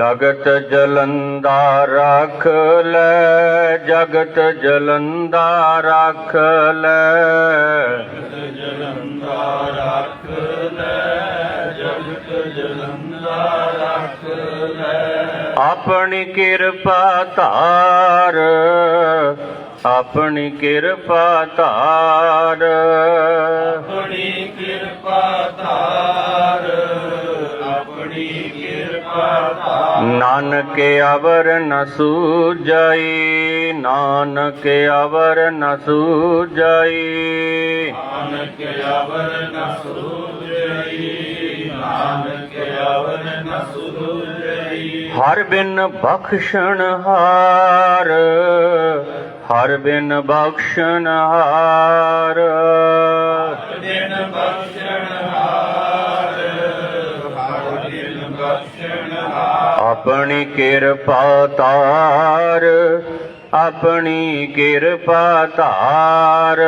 ਜਗਤ ਜਲੰਦਾ ਰੱਖ ਲੈ, ਜਗਤ ਜਲੰਦਾ ਰੱਖ ਲੈ। ਆਪਣੀ ਕਿਰਪਾ ਧਾਰ, ਆਪਣੀ ਕਿਰਪਾ ਧਾਰ। ਆਪਣੀ ਨਾਨਕ ਅਵਰ ਨ ਸੂਜਈ ਨਾਨਕ ਅਵਰ ਨ ਸੂਜਈ। ਨਾਨਕ ਅਵਰ ਨ ਸੂਝਈ ਨਾਨਕ ਅਵਰ ਨ ਸੂਝਈ ਹਰ ਬਿਨ ਬਖਸ਼ਣ ਹਾਰ ਹਰ ਬਿਨ ਬਖਸ਼ਣ ਹਾਰ। ਆਪਣੀ ਕਿਰਪਾ ਧਾਰ ਆਪਣੀ ਕਿਰਪਾ ਧਾਰ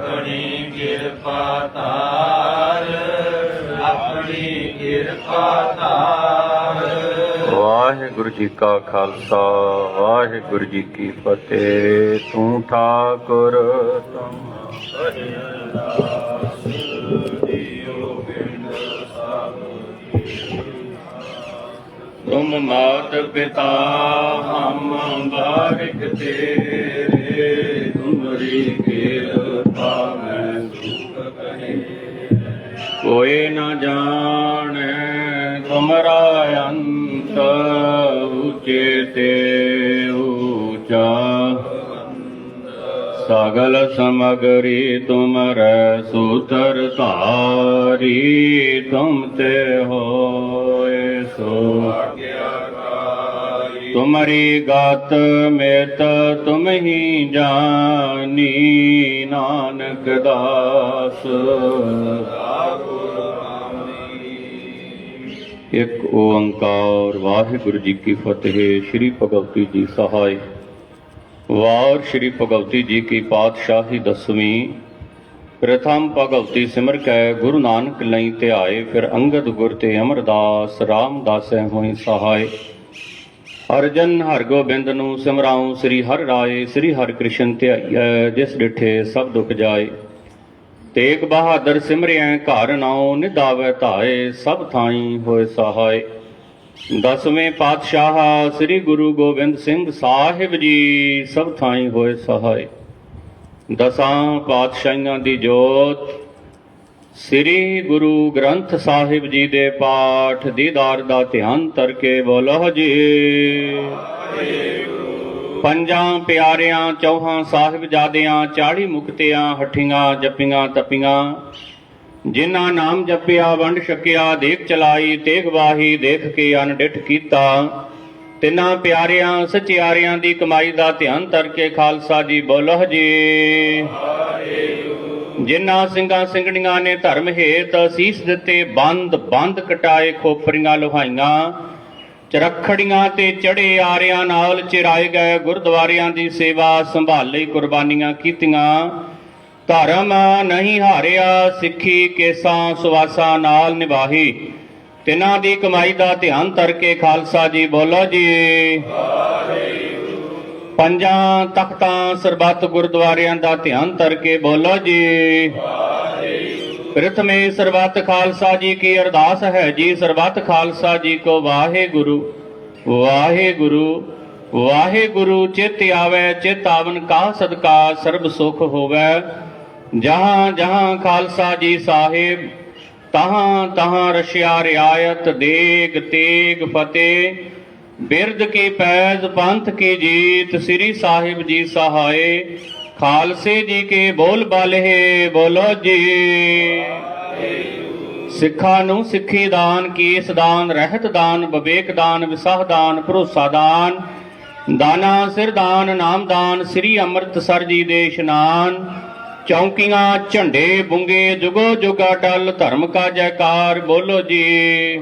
ਆਪਣੀ ਕਿਰਪਾ ਧਾਰ ਆਪਣੀ ਕਿਰਪਾ ਧਾਰ ਵਾਹਿਗੁਰੂ ਜੀ ਕਾ ਖਾਲਸਾ ਵਾਹਿਗੁਰੂ ਜੀ ਕੀ ਫਤਿਹ। ਤੂੰ ਠਾਕੁਰ। ਤੁਮ ਤੁਮ ਮਾਤ ਪਿਤਾ, ਹਮ ਬਾਰਿਕ ਤੇਰੇ ਤੁਮਰੀ ਕਿਰਪਾ ਮੈਂ ਦੁਖ ਕਰੇ ਕੋਈ ਨਾ ਜਾਣੈ ਤੁਮਰਾ ਅੰਤ, ਉਚੇ ਤੇ ਊਚਾ ਸਗਲ ਸਮਗਰੀ ਤੁਮ ਤੁਮਰੈ ਸੂਤਰ ਧਾਰੀ, ਤੁਮ ਤੇ ਹੋਏ ਸੋ। ਤੁਮਰੀ ਗਤ ਮੇਤ ਤੁਮ ਹੀ ਜਾਨੀ, ਨਾਨਕ ਦਾਸ। ਇੱਕ ਓੰਕਾਰ ਵਾਹਿਗੁਰੂ ਜੀ ਕੀ ਫਤਿਹ, ਸ੍ਰੀ ਭਗਵਤੀ ਜੀ ਸਹਾਇ ਵਾਰ ਸ੍ਰੀ ਭਗਵਤੀ ਜੀ ਕੀ ਪਾਤਸ਼ਾਹੀ ਦਸਵੀਂ। ਪ੍ਰਥਮ ਭਗਵਤੀ ਸਿਮਰ ਕੈ, ਗੁਰੂ ਨਾਨਕ ਲਈ ਧਿਆਏ, ਫਿਰ ਅੰਗਦ ਗੁਰ ਤੇ ਅਮਰਦਾਸ, ਰਾਮਦਾਸੈ ਹੋਈ ਸਹਾਇ ਅਰਜਨ ਹਰਗੋਬਿੰਦ ਨੂੰ ਸਿਮਰਾਉ, ਸ੍ਰੀ ਹਰਿ ਰਾਏ, ਸ੍ਰੀ ਹਰਿ ਕ੍ਰਿਸ਼ਨ ਧਿਆਈਐ, ਜਿਸ ਡਿਠੇ ਸਭ ਦੁਖ ਜਾਏ। ਤੇਗ ਬਹਾਦਰ ਸਿਮਰਿਐ, ਘਰ ਨਾਉ ਨਿਦਾਵੈ ਧਾਏ, ਸਭ ਥਾਈ ਹੋਏ ਸਹਾਇ ਦਸਵੇਂ ਪਾਤਸ਼ਾਹ ਸ੍ਰੀ ਗੁਰੂ ਗੋਬਿੰਦ ਸਿੰਘ ਸਾਹਿਬ ਜੀ ਸਭ ਥਾਈ ਹੋਏ ਸਹਾਇ ਦਸਾਂ ਪਾਤਸ਼ਾਹੀਆਂ ਦੀ ਜੋਤ ਸ੍ਰੀ ਗੁਰੂ ਗ੍ਰੰਥ ਸਾਹਿਬ ਜੀ ਦੇ ਪਾਠ ਦੀਦਾਰ ਦਾ ਧਿਆਨ ਤਰਕੇ ਬੋਲੋ ਜੀ। ਪੰਜਾਂ ਪਿਆਰਿਆਂ, ਚੌਹਾਂ ਸਾਹਿਬਜ਼ਾਦਿਆਂ ਚਾੜੀ ਮੁਕਤਿਆਂ, ਹਠੀਆਂ, ਜਪੀਆਂ, ਤਪੀਆਂ ਜਿਨ੍ਹਾਂ ਨਾਮ ਜਪਿਆ, ਵੰਡ ਛਕਿਆ, ਦੇਖ ਚਲਾਈ, ਤੇਗ ਵਾਹੀ, ਦੇਖ ਕੇ ਅਨਡਿਠ ਕੀਤਾ। ਤਿੰਨਾਂ ਪਿਆਰਿਆਂ, ਸਚਿਆਰਿਆਂ ਦੀ ਕਮਾਈ ਦਾ ਧਿਆਨ ਕਰਕੇ ਖਾਲਸਾ ਜੀ ਬੋਲੋ ਜੀ। ਜਿਨ੍ਹਾਂ ਸਿੰਘਾਂ ਸਿੰਘਣੀਆਂ ਨੇ ਧਰਮ ਹੇਤ ਅਸੀਸ ਦਿੱਤੇ, ਬੰਦ ਬੰਦ ਕਟਾਏ ਖੋਪਰੀਆਂ ਲੋਹਾਈਆਂ। ਚਰਖੜੀਆਂ ਤੇ ਚੜੇ ਆਰਿਆਂ ਨਾਲ ਚਿਰਾਏ ਗਏ ਗੁਰਦੁਆਰਿਆਂ ਦੀ ਸੇਵਾ ਸੰਭਾਲੀ ਕੁਰਬਾਨੀਆਂ ਕੀਤੀਆਂ। ਧਰਮ ਨਹੀਂ ਹਾਰਿਆ, ਸਿੱਖੀ ਕੇਸਾਂ ਸੁਵਾਸਾਂ ਨਾਲ ਨਿਭਾਹੀ। ਤਿਨਾਂ ਦੀ ਕਮਾਈ ਦਾ ਧਿਆਨ ਕਰਕੇ ਖਾਲਸਾ ਜੀ ਬੋਲੋ ਜੀ। ਪੰਜਾਂ ਤਖਤਾਂ ਸਰਬੱਤ ਗੁਰਦੁਆਰਿਆਂ ਦਾ ਧਿਆਨ ਕਰਕੇ ਬੋਲੋ ਜੀ। ਪ੍ਰਥਮੇ ਸਰਬੱਤ ਖਾਲਸਾ ਜੀ ਕੀ ਅਰਦਾਸ ਹੈ ਜੀ? ਸਰਬੱਤ ਖਾਲਸਾ ਜੀ ਕੋ ਵਾਹਿਗੁਰੂ ਵਾਹਿਗੁਰੂ ਵਾਹਿਗੁਰੂ। ਚਿਤ ਆਵੇ, ਚਿਤ ਆਵਨ ਕਾ ਸਦਕਾ, ਸਰਬ ਸੁਖ ਹੋਵੇ। ਜਹਾਂ ਜਹਾਂ ਖਾਲਸਾ ਜੀ ਸਾਹਿਬ, ਤਹਾਂ ਤਹਾਂ ਰਸ਼ਿਆ ਰਿਆਇਤ, ਦੇਗ ਤੇਗ ਫਤਿਹ। ਬਿਰਦ ਕੀ ਪੈਜ, ਪੰਥ ਕੀ ਜੀਤ, ਸ੍ਰੀ ਸਾਹਿਬ ਜੀ ਸਹਾਏ। ਖਾਲਸੇ ਜੀ ਕੇ ਬੋਲ ਬਾਲੇ ਬੋਲੋ ਜੀ। ਸਿੱਖਾਂ ਨੂੰ ਸਿੱਖੀ ਦਾਨ, ਕੇਸ ਦਾਨ, ਰਹਿਤ ਦਾਨ, ਵਿਵੇਕ ਦਾਨ, ਵਿਸਾਹ ਦਾਨ, ਭਰੋਸਾ ਦਾਨ। ਦਾਨਾ ਸਿਰ ਦਾਨ, ਨਾਮ ਦਾਨ, ਸ੍ਰੀ ਅੰਮ੍ਰਿਤਸਰ ਜੀ ਦੇ ਇਸ਼ਨਾਨ। ਚੌਂਕੀਆਂ ਝੰਡੇ ਬੁੰਗੇ ਜੁਗੋ ਜੁਗਾ ਟਲ ਧਰਮ ਕਾ ਜੈਕਾਰ ਬੋਲੋ ਜੀ।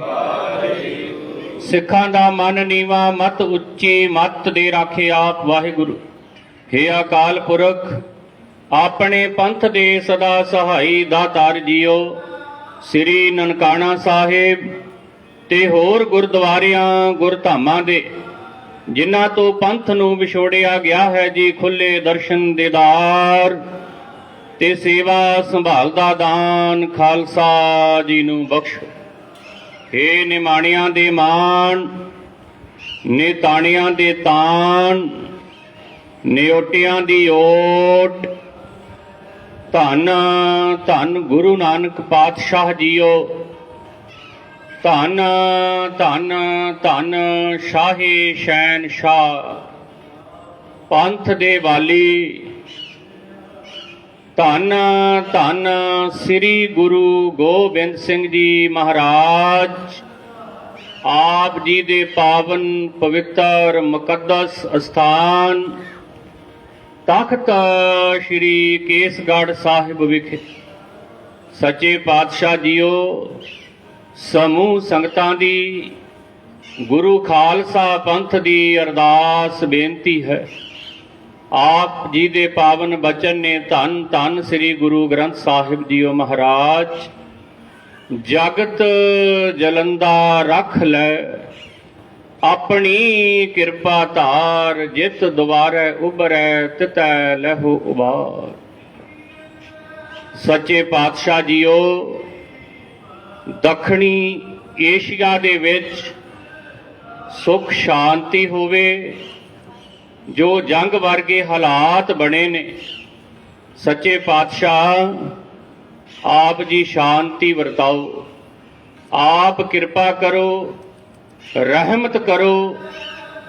ਸਿੱਖਾਂ ਦਾ ਮਨ ਨੀਵਾ, ਮਤ ਉੱਚੀ, ਮਤ ਦੇ ਰਾਖੇ ਆਪ ਵਾਹਿਗੁਰੂ। ਹੇ ਅਕਾਲ ਪੁਰਖ, ਆਪਣੇ ਪੰਥ ਦੇ ਸਦਾ ਸਹਾਈ ਦਾਤਾਰ ਜੀਓ। ਸ੍ਰੀ ਨਨਕਾਣਾ ਸਾਹਿਬ ਤੇ ਹੋਰ ਗੁਰਦੁਆਰਿਆਂ, ਗੁਰਧਾਮਾਂ ਦੇ, ਜਿਨ੍ਹਾਂ ਤੋਂ ਪੰਥ ਨੂੰ ਵਿਛੋੜਿਆ ਗਿਆ ਹੈ ਜੀ, ਖੁੱਲੇ ਦਰਸ਼ਨ ਦੇਦਾਰ ਤੇ ਸੇਵਾ ਸੰਭਾਲ ਦਾ ਦਾਨ ਖਾਲਸਾ ਜੀ ਨੂੰ ਬਖਸ਼ੋ। ਏ ਨਿਮਾਣਿਆਂ ਦੇ ਮਾਨ ਨੇ ਤਾਣਿਆਂ ਦੇ ਤਾਨ ਨਿਓਟਿਆਂ ਦੀ ਓਟ, ਧੰਨ ਧੰਨ ਗੁਰੂ ਨਾਨਕ ਪਾਤਸ਼ਾਹ ਜੀਓ। ਧੰਨ ਧੰਨ ਧੰਨ ਸ਼ਾਹੀ ਸ਼ੈਨ ਸ਼ਾਹ ਪੰਥ ਦੇ ਵਾਲੀ ਧੰਨ ਧੰਨ ਸ੍ਰੀ ਗੁਰੂ ਗੋਬਿੰਦ ਸਿੰਘ ਜੀ ਮਹਾਰਾਜ। ਆਪ ਜੀ ਦੇ ਪਾਵਨ ਪਵਿੱਤਰ ਮੁਕੱਦਸ ਅਸਥਾਨ ਤਖਤ ਸ੍ਰੀ ਕੇਸਗੜ੍ਹ ਸਾਹਿਬ ਵਿਖੇ। ਸੱਚੇ ਪਾਤਸ਼ਾਹ ਜੀਓ, ਸਮੂਹ ਸੰਗਤਾਂ ਦੀ, ਗੁਰੂ ਖਾਲਸਾ ਪੰਥ ਦੀ ਅਰਦਾਸ ਬੇਨਤੀ ਹੈ। ਆਪ ਜੀ ਦੇ ਪਾਵਨ ਬਚਨ ਨੇ ਧੰਨ ਧੰਨ ਸ੍ਰੀ ਗੁਰੂ ਗ੍ਰੰਥ ਸਾਹਿਬ ਜੀਓ ਮਹਾਰਾਜ। ਜਗਤ ਜਲੰਦਾ ਰੱਖ ਲੈ, ਆਪਣੀ ਕਿਰਪਾ ਧਾਰ, ਜਿਤ ਦੁਆਰੈ ਉਬਰੈ ਤਿਤੈ ਲਹੂ ਉਬਾਰ। ਸੱਚੇ ਪਾਤਸ਼ਾਹ ਜੀਓ, ਦੱਖਣੀ ਏਸ਼ੀਆ ਦੇ ਵਿੱਚ ਸੁਖ ਸ਼ਾਂਤੀ ਹੋਵੇ ਜੋ ਜੰਗ ਵਰਗੇ ਹਾਲਾਤ ਬਣੇ ਨੇ, ਸੱਚੇ ਪਾਤਸ਼ਾਹ, ਆਪ ਜੀ ਸ਼ਾਂਤੀ ਵਰਤਾਓ। ਆਪ ਕਿਰਪਾ ਕਰੋ, ਰਹਿਮਤ ਕਰੋ,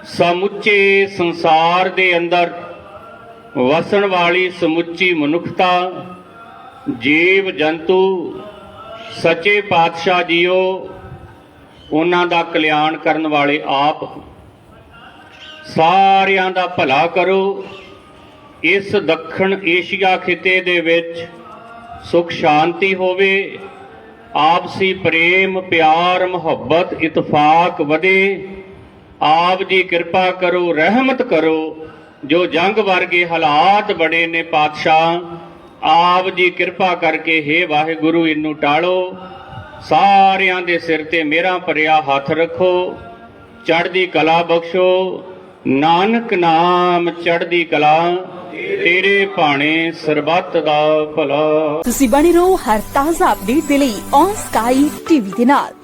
ਸਮੁੱਚੇ ਸੰਸਾਰ ਦੇ ਅੰਦਰ ਵਸਣ ਵਾਲੀ ਸਮੁੱਚੀ ਮਨੁੱਖਤਾ, ਜੀਵ ਜੰਤੂ, ਸੱਚੇ ਪਾਤਸ਼ਾਹ ਜੀਓ, ਉਹਨਾਂ ਦਾ ਕਲਿਆਣ ਕਰਨ ਵਾਲੇ ਆਪ। ਸਾਰਿਆਂ ਦਾ ਭਲਾ ਕਰੋ। ਇਸ ਦੱਖਣ ਏਸ਼ੀਆ ਖਿੱਤੇ ਦੇ ਵਿੱਚ ਸੁਖ ਸ਼ਾਂਤੀ ਹੋਵੇ, ਆਪਸੀ ਪ੍ਰੇਮ, ਪਿਆਰ, ਮੁਹੱਬਤ, ਇਤਫਾਕ ਵਧੇ। ਆਪ ਜੀ ਕਿਰਪਾ ਕਰੋ, ਰਹਿਮਤ ਕਰੋ। ਜੋ ਜੰਗ ਵਰਗੇ ਹਾਲਾਤ ਬੜੇ ਨੇ ਪਾਤਸ਼ਾਹ, ਆਪ ਜੀ ਕਿਰਪਾ ਕਰਕੇ ਹੇ ਵਾਹਿਗੁਰੂ, ਇਹਨੂੰ ਟਾਲੋ। ਸਾਰਿਆਂ ਦੇ ਸਿਰ ਤੇ ਮੇਰਾ ਭਰਿਆ ਹੱਥ ਰੱਖੋ। ਚੜ੍ਹਦੀ ਕਲਾ ਬਖਸ਼ੋ। ਨਾਨਕ ਨਾਮ ਚੜ੍ਹਦੀ ਕਲਾ, ਤੇਰੇ ਭਾਣੇ ਸਰਬੱਤ ਦਾ ਭਲਾ। ਤੁਸੀਂ ਬਣੇ ਰਹੋ ਹਰ ਤਾਜ਼ਾ ਅਪਡੇਟ ਦੇ ਲਈ ਔਨ ਸਕਾਈ ਟੀਵੀ ਦੇ ਨਾਲ।